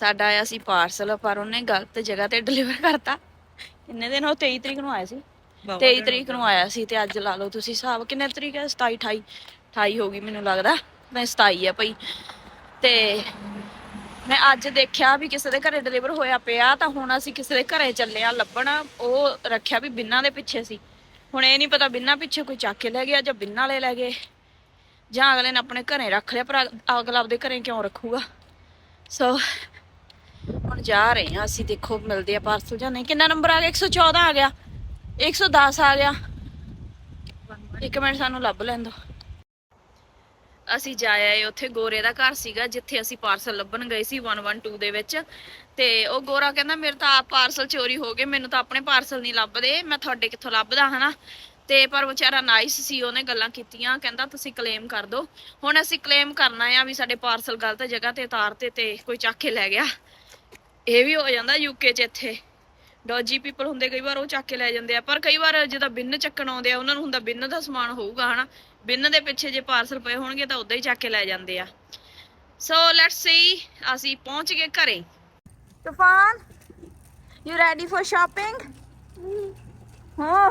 ਸਾਡਾ ਆਇਆ ਸੀ ਪਾਰਸਲ ਪਰ ਉਹਨੇ ਗਲਤ ਜਗ੍ਹਾ ਤੇ ਡਿਲੀਵਰ ਕਰਤਾ। ਕਿੰਨੇ ਦਿਨ ਉਹ 23 ਤਰੀਕ ਨੂੰ ਆਇਆ ਸੀ? 23 ਤਰੀਕ ਨੂੰ ਆਇਆ ਸੀ ਤੇ ਅੱਜ ਲਾ ਲਓ ਤੁਸੀਂ ਹਿਸਾਬ ਕਿੰਨੇ ਤਰੀਕ ਹੈ? 27 28 28 ਹੋ ਗਈ ਮੈਨੂੰ ਲੱਗਦਾ। ਮੈਂ 27 ਆ ਭਈ। ਤੇ ਮੈਂ ਅੱਜ ਦੇਖਿਆ ਵੀ ਕਿਸੇ ਦੇ ਘਰੇ ਡਿਲੀਵਰ ਹੋਇਆ ਪਿਆ ਤਾਂ ਹੁਣ ਅਸੀਂ ਕਿਸੇ ਦੇ ਘਰੇ ਚੱਲੇ ਆ ਲੱਭਣ। ਉਹ ਰੱਖਿਆ ਵੀ ਬਿੰਨਾਂ ਦੇ ਪਿੱਛੇ ਸੀ। ਹੁਣ ਇਹ ਨਹੀਂ ਪਤਾ ਬਿੰਨਾਂ ਪਿੱਛੇ ਕੋਈ ਚੱਕ ਕੇ ਲੈ ਗਿਆ ਜਾਂ ਬਿੰਨਾਂ ਵਾਲੇ ਲੈ ਗਏ। ਜਾਂ ਅਗਲੇ ਨੇ ਆਪਣੇ ਘਰੇ ਰੱਖ ਲਿਆ ਪਰ ਅਗਲਾ ਆਪਦੇ ਘਰੇ ਕਿਉਂ ਰੱਖੂਗਾ? ਸੋ ਹੁਣ ਜਾ ਰਹੇ ਹਾਂ, ਅਸੀਂ ਦੇਖੋ ਮਿਲਦੇ ਆ ਪਾਰਸਲ ਜਾਂ ਨਹੀਂ। ਕਿੰਨਾ ਨੰਬਰ ਆ ਗਿਆ? 114 ਆ ਗਿਆ। 110 ਆ ਗਿਆ। ਇੱਕ ਮਿੰਟ ਸਾਨੂੰ ਲੱਭ ਲੈਣ ਦੋ ਅਸੀਂ ਜਾ ਆਏ ਉੱਥੇ ਗੋਰੇ ਦਾ ਘਰ ਸੀਗਾ, ਜਿੱਥੇ ਅਸੀਂ ਪਾਰਸਲ ਲੱਭਣ ਗਏ ਸੀ 112 ਦੇ ਵਿੱਚ। ਤੇ ਉਹ ਗੋਰਾ ਕਹਿੰਦਾ, ਮੇਰੇ ਤਾਂ ਆਪ ਪਾਰਸਲ ਚੋਰੀ ਹੋ ਗਏ, ਮੈਨੂੰ ਤਾਂ ਆਪਣੇ ਪਾਰਸਲ ਨਹੀਂ ਲੱਭਦੇ। ਮੈਂ ਤੁਹਾਡੇ ਕਿੱਥੋਂ ਲੱਭਦਾ, ਹਨਾ? ਤੇ ਪਰ ਵਿਚਾਰਾ ਨਾਈਸ ਸੀ, ਉਹਨੇ ਗੱਲਾਂ ਕੀਤੀਆਂ। ਕਹਿੰਦਾ, ਤੁਸੀਂ ਕਲੇਮ ਕਰ ਦਿਓ। ਹੁਣ ਅਸੀਂ ਕਲੇਮ ਕਰਨਾ ਆ ਵੀ ਸਾਡੇ ਪਾਰਸਲ ਗਲਤ ਜਗ੍ਹਾ ਤੇ ਉਤਾਰਤੇ ਤੇ ਕੋਈ ਚੱਕ ਕੇ ਲੈ ਗਿਆ। ਇਹ ਵੀ ਹੋ ਜਾਂਦਾ ਯੂਕੇ 'ਚ ਇੱਥੇ। ਡੋਜੀ ਪੀਪਲ ਹੁੰਦੇ ਕਈ ਵਾਰ ਉਹ ਚੱਕ ਕੇ ਲੈ ਜਾਂਦੇ ਆ। ਪਰ ਕਈ ਵਾਰ ਜਦੋਂ ਬਿੰਨ ਚੱਕਣ ਆਉਂਦੇ ਆ ਉਹਨਾਂ ਨੂੰ ਹੁੰਦਾ ਬਿੰਨ ਦਾ ਸਮਾਨ ਹੋਊਗਾ ਹਨਾ? ਬਿੰਨ ਦੇ ਪਿੱਛੇ ਜੇ ਪਾਰਸਲ ਪਏ ਹੋਣਗੇ ਤਾਂ ਉਦਾਂ ਹੀ ਚੱਕ ਕੇ ਲੈ ਜਾਂਦੇ ਆ। ਸੋ ਲੈਟਸ ਸੀ ਅਸੀਂ ਪਹੁੰਚ ਗਏ ਘਰੇ। ਤੂਫਾਨ ਯੂ ਰੈਡੀ ਫॉर ਸ਼ਾਪਿੰਗ ਹਾਂ।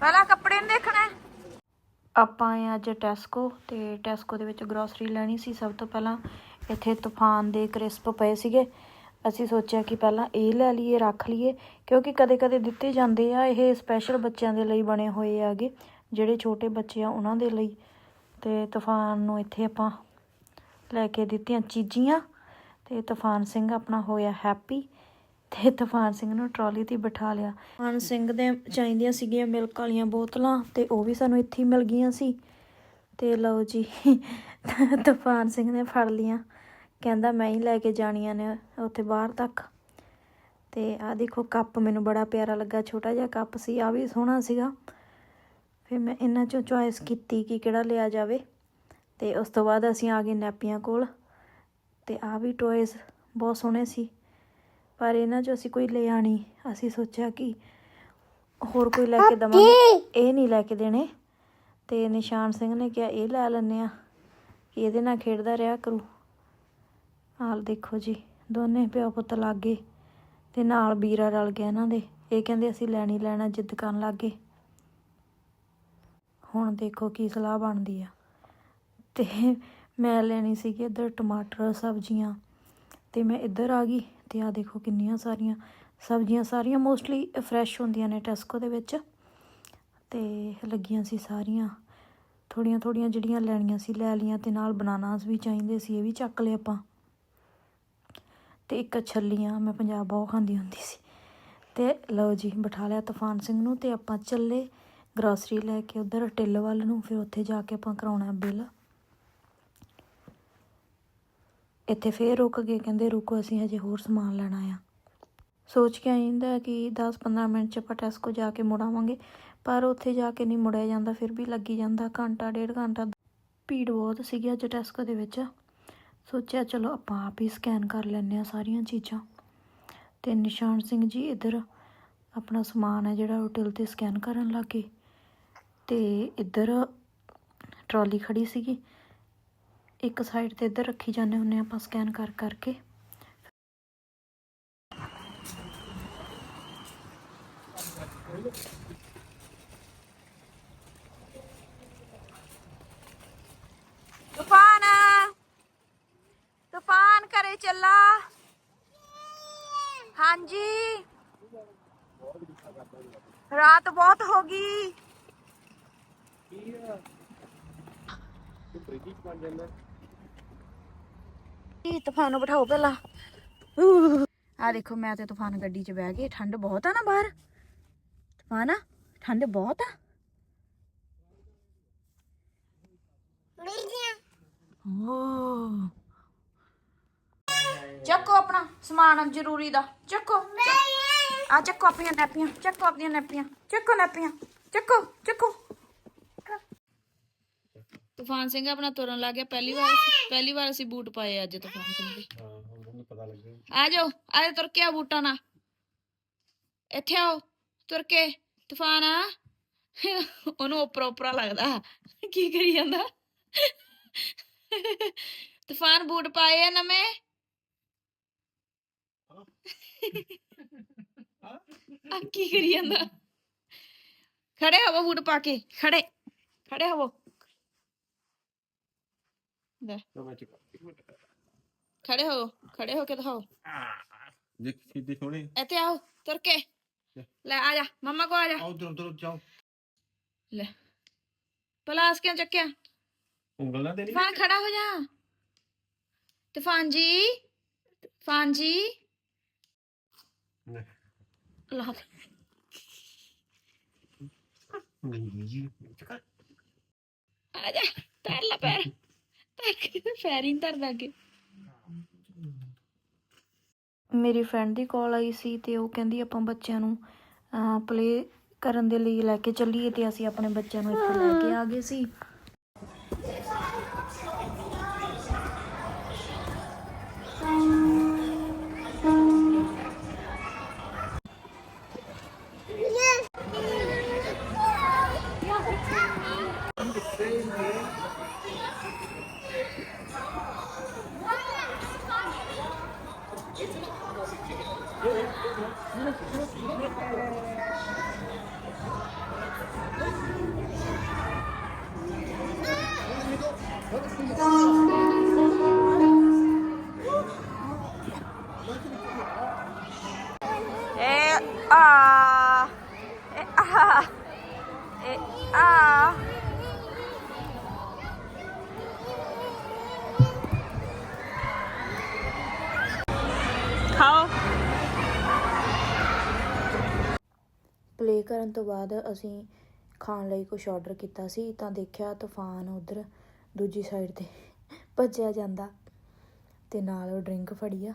ਪਹਿਲਾਂ ਕੱਪੜੇ ਨੂੰ ਦੇਖਣਾ? ਆਪਾਂ ਆਏ ਅੱਜ ਟੈਸਕੋ ਤੇ ਟੈਸਕੋ ਦੇ ਵਿੱਚ ਗਰੋਸਰੀ ਲੈਣੀ ਸੀ ਸਭ ਤੋਂ ਪਹਿਲਾਂ। ਇੱਥੇ ਤੂਫਾਨ ਦੇ ਕ੍ਰਿਸਪ ਪਏ ਸੀਗੇ। ਅਸੀਂ ਸੋਚਿਆ ਕਿ ਪਹਿਲਾਂ ਇਹ ਲੈ ਲਈਏ, ਰੱਖ ਲਈਏ, ਕਿਉਂਕਿ ਕਦੇ-ਕਦੇ ਦਿੱਤੇ ਜਾਂਦੇ ਆ ਇਹ ਸਪੈਸ਼ਲ ਬੱਚਿਆਂ ਦੇ ਲਈ ਬਣੇ ਹੋਏ ਆਗੇ ਜਿਹੜੇ ਛੋਟੇ ਬੱਚੇ ਆ ਉਹਨਾਂ ਦੇ ਲਈ। ਤੇ ਤੂਫਾਨ ਨੂੰ ਇੱਥੇ ਆਪਾਂ ਲੈ ਕੇ ਦਿੱਤੀਆਂ ਚੀਜ਼ੀਆਂ ਤੇ ਤੂਫਾਨ ਸਿੰਘ ਆਪਣਾ ਹੋਇਆ ਹੈਪੀ ਤੇ ਤੂਫਾਨ ਸਿੰਘ ਨੂੰ ਟਰਾਲੀ ਤੇ ਬਿਠਾ ਲਿਆ। ਤੂਫਾਨ ਸਿੰਘ ਦੇ ਚਾਹੀਦੀਆਂ ਸੀਗੀਆਂ ਮਿਲਕ ਵਾਲੀਆਂ ਬੋਤਲਾਂ ਤੇ ਉਹ ਵੀ ਸਾਨੂੰ ਇੱਥੇ ਮਿਲ ਗਈਆਂ ਸੀ। ਤੇ ਲਓ ਜੀ, ਤੂਫਾਨ ਸਿੰਘ ਨੇ ਫੜ ਲੀਆਂ ਕਹਿੰਦਾ ਮੈਂ ਹੀ ਲੈ ਕੇ ਜਾਣੀਆਂ ਨੇ ਉੱਥੇ ਬਾਹਰ ਤੱਕ। ਤੇ ਆ ਦੇਖੋ ਕੱਪ ਮੈਨੂੰ ਬੜਾ ਪਿਆਰਾ ਲੱਗਾ ਛੋਟਾ ਜਿਹਾ ਕੱਪ ਸੀ ਆ ਵੀ ਸੋਹਣਾ ਸੀਗਾ। ਫਿਰ ਮੈਂ ਇਹਨਾਂ ਚੋਂ ਚੁਆਇਸ ਕੀਤੀ ਕਿ ਕਿਹੜਾ ਲਿਆ ਜਾਵੇ। ਤੇ ਉਸ ਤੋਂ ਬਾਅਦ ਅਸੀਂ ਆ ਗਏ ਨੈਪੀਆਂ ਕੋਲ। ਤੇ ਆ ਵੀ ਟੋਇਜ਼ ਬਹੁਤ ਸੋਹਣੇ ਸੀ। ਪਰ ਇਹਨਾਂ ਚੋਂ ਅਸੀਂ ਕੋਈ ਲਿਆ ਨਹੀਂ। ਅਸੀਂ ਸੋਚਿਆ ਕਿ ਹੋਰ ਕੋਈ ਲੈ ਕੇ ਦਵਾਂਗੇ। ਇਹ ਨਹੀਂ ਲੈ ਕੇ ਦੇਣੇ। ਤੇ ਨਿਸ਼ਾਨ ਸਿੰਘ ਨੇ ਕਿਹਾ ਇਹ ਲੈ ਲੈਨੇ ਆ ਕਿ ਇਹਦੇ ਨਾਲ ਖੇਡਦਾ ਰਿਹਾ ਕਰੂ। ਹਾਲ ਦੇਖੋ ਜੀ। ਦੋਨੇ ਪਿਓ ਪੁੱਤ ਲੱਗੇ ਤੇ ਨਾਲ ਵੀਰਾ ਰਲ ਗਿਆ ਇਹਨਾਂ ਦੇ। ਇਹ ਕਹਿੰਦੇ ਅਸੀਂ ਲੈਣੀ ਲੈਣਾ, ਜਿੱਦ ਕਰਨ ਲੱਗ। ਗਏ ਹੁਣ ਦੇਖੋ ਕੀ ਸਲਾਹ ਬਣਦੀ ਆ। ਤੇ ਮੈਂ ਲੈਣੀ ਸੀਗੀ ਇੱਧਰ ਟਮਾਟਰ, ਸਬਜ਼ੀਆਂ। ਤੇ ਮੈਂ ਇੱਧਰ ਆ ਗਈ ਤੇ ਆ ਦੇਖੋ ਕਿੰਨੀਆਂ ਸਾਰੀਆਂ। ਸਬਜ਼ੀਆਂ ਸਾਰੀਆਂ ਮੋਸਟਲੀ ਫਰੈਸ਼ ਹੁੰਦੀਆਂ ਨੇ ਟੈਸਕੋ ਦੇ ਵਿੱਚ। ਤੇ ਲੱਗੀਆਂ ਸੀ ਸਾਰੀਆਂ। ਥੋੜੀਆਂ ਥੋੜੀਆਂ ਜਿਹੜੀਆਂ ਲੈਣੀਆਂ ਸੀ, ਲੈ ਲਈਆਂ ਤੇ ਨਾਲ ਬਨਾਨਾਸ ਵੀ ਚਾਹੀਦੇ ਸੀ, ਇਹ ਵੀ ਚੱਕ ਲਏ ਆਪਾਂ। ਤੇ ਇੱਕ ਛੱਲੀਆਂ ਮੈਂ ਪੰਜਾਬ ਬਹੁਤ ਖਾਂਦੀ ਹੁੰਦੀ ਸੀ। ਤੇ ਲਓ ਜੀ, ਬਿਠਾ ਲਿਆ ਤੂਫਾਨ ਸਿੰਘ ਨੂੰ ਤੇ ਆਪਾਂ ਚੱਲੇ ਗਰੋਸਰੀ ਲੈ ਕੇ ਉਧਰ ਟਿੱਲ ਵੱਲ ਨੂੰ, ਫਿਰ ਉੱਥੇ ਜਾ ਕੇ ਆਪਾਂ ਕਰਾਉਣਾ ਬਿੱਲ। ਇੱਥੇ ਫੇਰ ਰੁਕ ਗਏ, ਕਹਿੰਦੇ ਰੁਕੋ, ਅਸੀਂ ਹਜੇ ਹੋਰ ਸਮਾਨ ਲੈਣਾ ਆ ਸੋਚ ਕੇ ਆਇੰਦਾ ਕਿ 10-15 ਮਿੰਟ ਚ ਆਪਾਂ ਟੈਸਕੋ ਜਾ ਕੇ ਮੁੜਾਵਾਂਗੇ, ਪਰ ਉੱਥੇ ਜਾ ਕੇ ਨਹੀਂ ਮੁੜਿਆ ਜਾਂਦਾ, ਫਿਰ ਵੀ ਲੱਗੀ ਜਾਂਦਾ ਘੰਟਾ, ਡੇਢ ਘੰਟਾ। ਭੀੜ ਬਹੁਤ ਸੀਗੀ ਅੱਜ ਟੈਸਕੋ ਦੇ ਵਿੱਚ। ਸੋਚਿਆ ਚਲੋ ਆਪਾਂ ਆਪ ਹੀ ਸਕੈਨ ਕਰ ਲੈਂਦੇ ਆ ਸਾਰੀਆਂ ਚੀਜ਼ਾਂ। ਤੇ ਨਿਸ਼ਾਨ ਸਿੰਘ ਜੀ ਇੱਧਰ ਆਪਣਾ ਸਮਾਨ ਹੈ ਜਿਹੜਾ ਹੋਟਲ ਤੇ ਸਕੈਨ ਕਰਨ ਲੱਗੇ। ਤੇ ਇੱਧਰ ਟਰਾਲੀ ਖੜੀ ਸੀਗੀ। ਇੱਕ ਸਾਈਡ ਤੇ ਇੱਧਰ ਰੱਖੀ ਜਾਂਦੇ ਹੁੰਨੇ ਆਪਾਂ ਸਕੈਨ ਕਰ ਕਰਕੇ ਤੂਫਾਨ ਤੂਫਾਨ ਕਰੇ ਚੱਲਾ ਹਾਂਜੀ ਰਾਤ ਬਹੁਤ ਹੋ ਗਈ। ਇਹ ਤੂਫਾਨ ਨੂੰ ਬਿਠਾਓ ਪਹਿਲਾਂ ਆ ਦੇਖੋ ਮੈਂ ਤੇ ਤੂਫਾਨ ਗੱਡੀ 'ਚ ਬਹਿ ਗਏ ਠੰਡ ਬਹੁਤ ਆ ਨਾ ਬਾਹਰ। ਤੂਫਾਨ ਆ? ਠੰਡ ਬਹੁਤ ਆ? ਓ। ਚੱਕੋ ਆਪਣਾ ਸਮਾਨ ਜ਼ਰੂਰੀ ਦਾ। ਚੱਕੋ। ਆ ਚੱਕੋ ਆਪਣੀਆਂ ਨੈਪੀਆਂ ਚੱਕੋ ਆਪਣੀਆਂ ਨੈਪੀਆਂ ਚੱਕੋ ਨੈਪੀਆਂ ਚੱਕੋ ਚੱਕੋ। ਤੂਫਾਨ ਸਿੰਘ ਆਪਣਾ ਤੁਰਨ ਲੱਗ ਗਿਆ ਪਹਿਲੀ ਵਾਰ ਪਹਿਲੀ ਵਾਰ ਅਸੀਂ ਬੂਟ ਪਾਏ ਅੱਜ ਤੂਫਾਨ ਸਿੰਘ ਦੇ। ਆ ਜਾਓ ਆ ਜਾਓ ਤੁਰ ਕੇ ਆ ਬੂਟਾਂ ਨਾਲ। ਇੱਥੇ ਆਓ ਤੁਰ ਕੇ। ਤੂਫਾਨ ਆ। ਉਹਨੂੰ ਉਪਰਾ ਉਪਰਾ ਲੱਗਦਾ। ਕੀ ਕਰੀ ਜਾਂਦਾ? ਤੂਫਾਨ ਬੂਟ ਪਾਏ ਆ ਨਵੇਂ। ਆ ਕੀ ਕਰੀ ਜਾਂਦਾ? ਖੜੇ ਹੋਵੋ ਬੂਟ ਪਾ ਕੇ ਖੜੇ ਖੜੇ ਹੋਵੋ। ਲੈ ਖੜੇ ਹੋਵੋ ਖੜੇ ਹੋ ਕੇ ਦਿਖਾਓ। ਦੇਖ ਸਿੱਧੀ ਸੋਹਣੀ ਇੱਥੇ ਆਓ ਤੁਰ ਕੇ। ਲੈ ਆ ਜਾ ਮੰਮਾ ਕੋ ਆ ਜਾ। ਆਓ ਉਧਰ ਉਧਰ ਜਾਓ। ਲੈ ਪਲਾਸ ਕਿਉਂ ਚੱਕਿਆ? ਉਂਗਲ ਨਾ ਦੇਣੀ ਤੂਫਾਨ ਖੜਾ ਹੋ ਜਾ। ਤੂਫਾਨ ਜੀ ਤੂਫਾਨ ਜੀ। ਲੈ। ਲਾ ਦੇ। ਆ ਜਾ ਤਰ ਲਾ ਪੈਰ ਤਰ ਕੇ ਪੈਰ ਹੀ ਨੀ ਧਰਦਾ ਅੱਗੇ ਮੇਰੀ ਫਰੈਂਡ ਦੀ ਕਾਲ ਆਈ ਸੀ ਤੇ ਉਹ ਕਹਿੰਦੀ ਆਪਾਂ ਬੱਚਿਆਂ ਨੂੰ ਪਲੇ ਕਰਨ ਦੇ ਲਈ ਲੈ ਕੇ ਚੱਲੀਏ ਤੇ ਅਸੀਂ ਆਪਣੇ ਬੱਚਿਆਂ ਨੂੰ ਇੱਥੇ ਲੈ ਕੇ ਆ ਗਏ ਸੀ ਏ ਆ ਖਾਓ। ਪਲੇ ਕਰਨ ਤੋਂ ਬਾਅਦ ਅਸੀਂ ਖਾਣ ਲਈ ਕੁਝ ਆਰਡਰ ਕੀਤਾ ਸੀ ਤਾਂ ਦੇਖਿਆ ਤੂਫਾਨ ਉਧਰ ਦੂਜੀ ਸਾਈਡ ਤੇ ਭੱਜਿਆ ਜਾਂਦਾ ਤੇ ਨਾਲ ਉਹ ਡਰਿੰਕ ਫੜੀ ਆ।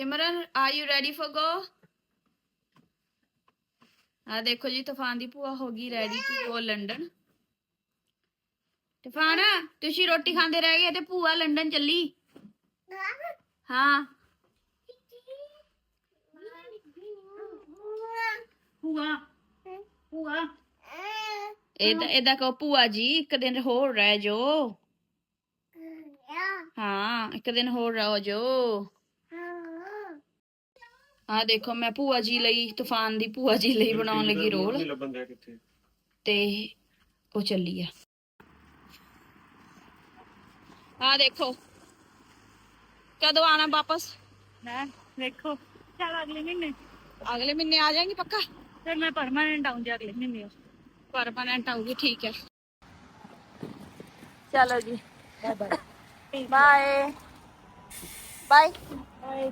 Simran are you ready for go ਆ ਦੇਖੋ ਜੀ, ਤੂਫਾਨ ਦੀ ਭੂਆ ਹੋ ਗਈ ਰੈਡੀ ਟੂ ਗੋ ਲੰਡਨ। ਤੂਫਾਨ, ਤੁਸੀਂ ਰੋਟੀ ਖਾਂਦੇ ਰਹਿ ਗਏ ਤੇ ਭੂਆ ਲੰਡਨ ਚੱਲੀ। ਹਾਂ। ਭੂਆ ਭੂਆ। ਇਹਦਾ ਇਹਦਾ ਕਹੋ, ਭੂਆ ਜੀ, ਇੱਕ ਦਿਨ ਹੋਰ ਰਹਿ ਜੋ ਹਾਂ, ਇੱਕ ਦਿਨ ਹੋਰ ਰਹੋ ਜੋ। ਆ ਦੇਖੋ ਮੈਂ ਭੂਆ ਜੀ ਲਈ ਤੂਫਾਨ ਦੀ ਭੂਆ ਜੀ ਲਈ ਬਣਾਉਣ ਲੱਗੀ ਰੋਲ। ਲੱਭਣ ਦਿਆ ਕਿੱਥੇ? ਤੇ ਉਹ ਚੱਲੀ ਆ। ਆ ਦੇਖੋ। ਕਦੋਂ ਆਣਾ ਵਾਪਸ? ਮੈਂ ਵੇਖੋ ਚੱਲ ਅਗਲੇ ਮਹੀਨੇ। ਅਗਲੇ ਮਹੀਨੇ ਆ ਜਾਏਂਗੇ ਪੱਕਾ? ਫਿਰ ਮੈਂ ਪਰਮਾਨੈਂਟ ਆਉਂਗੀ ਅਗਲੇ ਮਹੀਨੇ ਪਰਮਾਨੈਂਟ ਆਊਗੀ ਠੀਕ ਹੈ। ਚਲੋ ਜੀ। Bye bye bye